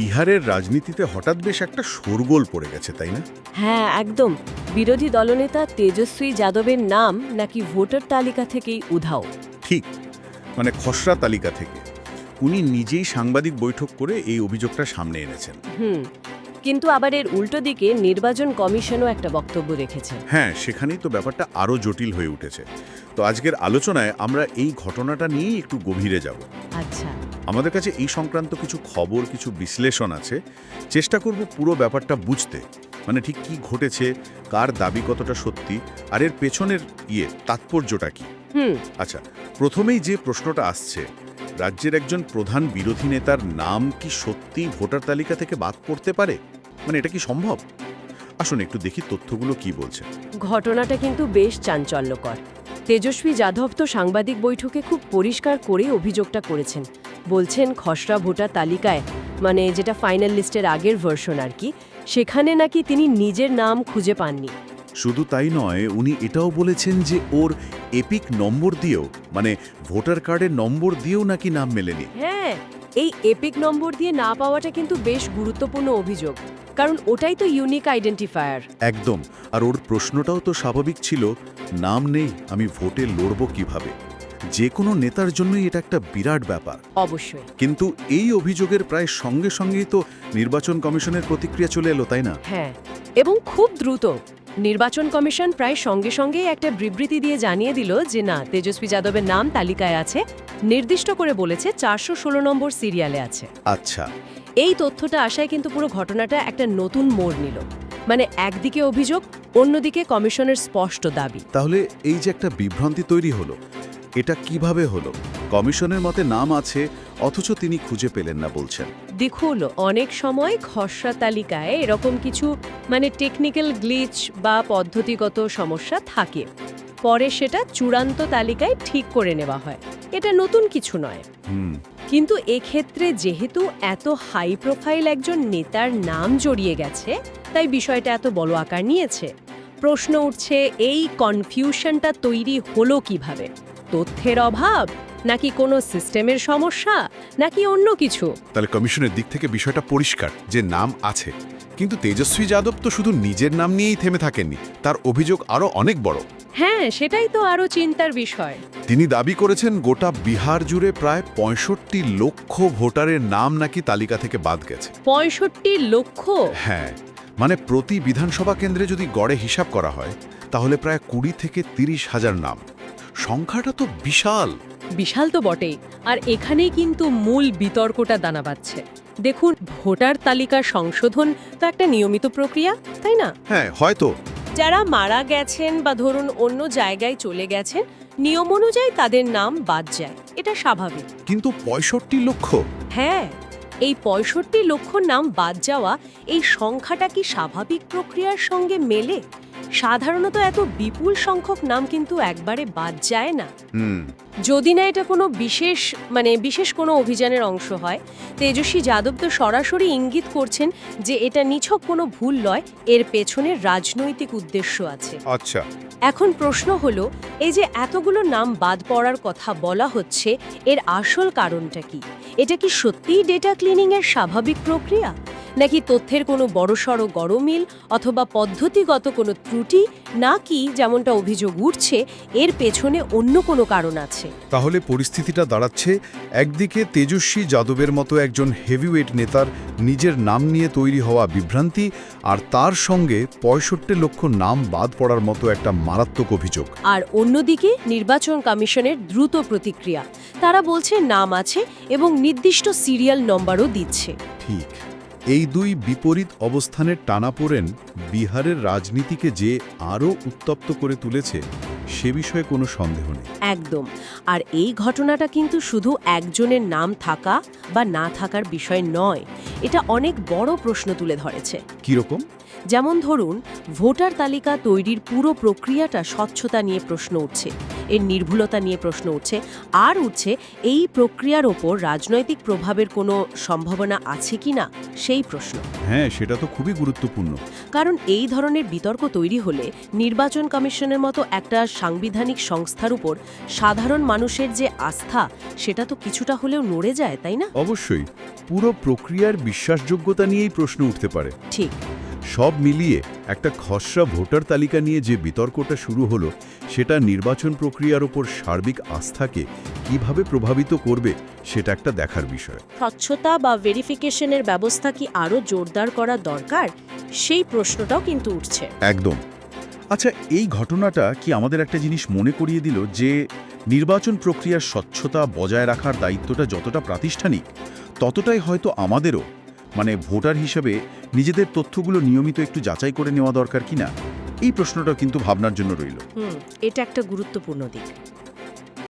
বিহারের রাজনীতিতে হঠাৎ বেশ একটা শোরগোল পড়ে গেছে তাই না? হ্যাঁ একদম। বিরোধী দলনেতা তেজস্বী যাদবের নাম নাকি ভোটার তালিকা থেকেই উধাও। ঠিক মানে খসড়া তালিকা থেকে। উনি নিজেই সাংবাদিক বৈঠক করে এই অভিযোগটা সামনে এনেছেন। হুম কিন্তু আবার এর উল্টো দিকে নির্বাচন কমিশনও একটা বক্তব্য রেখেছে। হ্যাঁ সেখানেই তো ব্যাপারটা আরও জটিল হয়ে উঠেছে। তো আজকের আলোচনায় আমরা এই ঘটনাটা নিয়েই একটু গভীরে যাব। আচ্ছা। আমাদের কাছে এই সংক্রান্ত কিছু খবর কিছু বিশ্লেষণ আছে। চেষ্টা করব পুরো ব্যাপারটা বুঝতে। মানে ঠিক কি ঘটেছে কার দাবি কতটা সত্যি আর এর পেছনের ইয়ে তাৎপর্যটা কি? হুম। আচ্ছা প্রথমেই যে প্রশ্নটা আসছে রাজ্যের একজন প্রধান বিরোধী নেতার নাম কি সত্যি ভোটার তালিকা থেকে বাদ পড়তে পারে? মানে এটা কি সম্ভব? আসুন একটু দেখি তথ্যগুলো কি বলছে। ঘটনাটা কিন্তু বেশ চাঞ্চল্যকর। তেজস্বী যাদব তো সাংবাদিক বৈঠকে খুব পরিষ্কার করে অভিযোগটা করেছেন। বলছেন খসড়া ভোটার তালিকায় মানে যেটা ফাইনাল লিস্টের আগের ভার্সন আর কি সেখানে নাকি তিনি নিজের নাম খুঁজে পাননি। শুধু তাই নয় উনি এটাও বলেছেন যে ওর এপিক নম্বর দিয়েও মানে ভোটার কার্ডের নম্বর দিয়েও নাকি নাম মেলেনি। হ্যাঁ এই এপিক নম্বর দিয়ে না পাওয়াটা কিন্তু বেশ গুরুত্বপূর্ণ অভিযোগ কারণ ওটাই তো ইউনিক আইডেন্টিফায়ার একদম আর ওর প্রশ্নটাও তো স্বাভাবিক ছিল নাম নেই আমি ভোটে লড়ব কীভাবে? যে কোনো নেতার জন্যই এটা একটা বিরাট ব্যাপার। অবশ্যই। কিন্তু এই অভিযোগের প্রায় সঙ্গে সঙ্গেই তো নির্বাচন কমিশনের প্রতিক্রিয়া চলে এলো তাই না? হ্যাঁ এবং খুব দ্রুত। নির্বাচন কমিশন প্রায় সঙ্গে সঙ্গেই একটা বিবৃতি দিয়ে জানিয়ে দিল যে না তেজস্বী যাদবের নাম তালিকায় আছে। নির্দিষ্ট করে বলেছে চারশো ষোলো নম্বর সিরিয়ালে আছে। আচ্ছা। এই তথ্যটা আসায় কিন্তু পুরো ঘটনাটা একটা নতুন মোড় নিল। মানে একদিকে অভিযোগ অন্যদিকে কমিশনের স্পষ্ট দাবি। তাহলে এই যে একটা বিভ্রান্তি তৈরি হলো এটা কীভাবে হলো? কমিশনের মতে নাম আছে অথচ তিনি খুঁজে পেলেন না বলছেন। দেখুন অনেক সময় খসড়া তালিকায় এরকম কিছু মানে টেকনিক্যাল গ্লিচ বা পদ্ধতিগত সমস্যা থাকে। পরে সেটা চূড়ান্ত তালিকায় ঠিক করে নেওয়া হয়। এটা নতুন কিছু নয়। কিন্তু এক্ষেত্রে যেহেতু এত হাই প্রোফাইল একজন নেতার নাম জড়িয়ে গেছে তাই বিষয়টা এত বড় আকার নিয়েছে। প্রশ্ন উঠছে এই কনফিউশনটা তৈরি হলো কীভাবে? তথ্যের অভাব? নাকি কোনো সিস্টেমের সমস্যা? নাকি অন্য কিছু? তাহলে কমিশনের দিক থেকে বিষয়টা পরিষ্কার যে নাম আছে। কিন্তু তেজস্বী যাদব তো শুধু নিজের নাম নিয়েই থেমে থাকেননি তার অভিযোগ আরও অনেক বড়। হ্যাঁ সেটাই তো আরও চিন্তার বিষয়। তিনি দাবি করেছেন গোটা বিহার জুড়ে প্রায় পঁয়ষট্টি লক্ষ ভোটারের নাম নাকি তালিকা থেকে বাদ গেছে। পঁয়ষট্টি লক্ষ? হ্যাঁ মানে প্রতি বিধানসভা কেন্দ্রে যদি গড়ে হিসাব করা হয় তাহলে প্রায় কুড়ি থেকে তিরিশ হাজার নাম। সংখ্যাটা তো বিশাল। বিশাল তো বটেই। আর এখানেই কিন্তু মূল বিতর্কটা দানা বাচ্ছে দেখুন ভোটার তালিকা সংশোধন তো একটা নিয়মিত প্রক্রিয়া তাই না? হ্যাঁ হয়তো। যারা মারা গেছেন বা ধরুন অন্য জায়গায় চলে গেছেন নিয়ম অনুযায়ী তাদের নাম বাদ যায়। এটা স্বাভাবিক। কিন্তু পঁয়ষট্টি লক্ষ? হ্যাঁ এই পঁয়ষট্টি লক্ষ নাম বাদ যাওয়া এই সংখ্যাটা কি স্বাভাবিক প্রক্রিয়ার সঙ্গে মেলে? সাধারণত এত বিপুল সংখ্যক নাম কিন্তু একবারে বাদ যায় না। যদি না এটা কোনো বিশেষ মানে বিশেষ কোনো অভিযানের অংশ হয় তেজস্বী যাদব তো সরাসরি ইঙ্গিত করছেন যে এটা নিছক কোনো ভুল নয় এর পেছনে রাজনৈতিক উদ্দেশ্য আছে। আচ্ছা। এখন প্রশ্ন হলো এই যে এতগুলো নাম বাদ পড়ার কথা বলা হচ্ছে এর আসল কারণটা কি? এটা কি সত্যিই ডেটা ক্লিনিং এর স্বাভাবিক প্রক্রিয়া? নাকি তথ্যের কোনো বড়সড় গরমিল অথবা পদ্ধতিগত কোনো ত্রুটি নাকি যেমনটা অভিযোগ উঠছে এর পেছনে অন্য কোনো কারণ আছে? তাহলে পরিস্থিতিটা দাঁড়াচ্ছে একদিকে তেজস্বী যাদবের মতো একজন হেভিওয়েট নেতার নিজের নাম নিয়ে তৈরি হওয়া বিভ্রান্তি আর তার সঙ্গে পঁয়ষট্টি লক্ষ নাম বাদ পড়ার মতো একটা মারাত্মক অভিযোগ। আর অন্যদিকে নির্বাচন কমিশনের দ্রুত প্রতিক্রিয়া। তারা বলছে নাম আছে এবং নির্দিষ্ট সিরিয়াল নম্বরও দিচ্ছে। ঠিক। এই দুই বিপরীত অবস্থানের টানাপোড়েন বিহারের রাজনীতিকে যে আরও উত্তপ্ত করে তুলেছে সে বিষয়ে কোনো সন্দেহ নেই। একদম। আর এই ঘটনাটা কিন্তু শুধু একজনের নাম থাকা বা না থাকার বিষয় নয় এটা অনেক বড় প্রশ্ন তুলে ধরেছে। কীরকম যেমন ধরুন ভোটার তালিকা তৈরির পুরো প্রক্রিয়াটা স্বচ্ছতা নিয়ে প্রশ্ন উঠছে। এর নির্ভুলতা নিয়ে প্রশ্ন উঠছে। আর উঠছে এই প্রক্রিয়ার ওপর রাজনৈতিক প্রভাবের কোনো সম্ভাবনা আছে কি না? সেই প্রশ্ন। হ্যাঁ সেটা তো খুবই গুরুত্বপূর্ণ। কারণ এই ধরনের বিতর্ক তৈরি হলে নির্বাচন কমিশনের মতো একটা সাংবিধানিক সংস্থার উপর সাধারণ মানুষের যে আস্থা সেটা তো কিছুটা হলেও নড়ে যায় তাই না? অবশ্যই। পুরো প্রক্রিয়ার বিশ্বাসযোগ্যতা নিয়েই প্রশ্ন উঠতে পারে। ঠিক। সব মিলিয়ে একটা খসড়া ভোটার তালিকা নিয়ে যে বিতর্কটা শুরু হলো সেটা নির্বাচন প্রক্রিয়ার ওপর সার্বিক আস্থাকে কীভাবে প্রভাবিত করবে সেটা একটা দেখার বিষয়। স্বচ্ছতা বা ভেরিফিকেশনের ব্যবস্থা কি আরও জোরদার করা দরকার? সেই প্রশ্নটাও কিন্তু উঠছে। একদম। আচ্ছা এই ঘটনাটা কি আমাদের একটা জিনিস মনে করিয়ে দিল যে নির্বাচন প্রক্রিয়ার স্বচ্ছতা বজায় রাখার দায়িত্বটা যতটা প্রাতিষ্ঠানিক ততটাই হয়তো আমাদেরও মানে ভোটার হিসেবে নিজেদের তথ্যগুলো নিয়মিত একটু যাচাই করে নেওয়া দরকার কিনা? এই প্রশ্নটা কিন্তু ভাবনার জন্য রইল। এটা একটা গুরুত্বপূর্ণ দিক।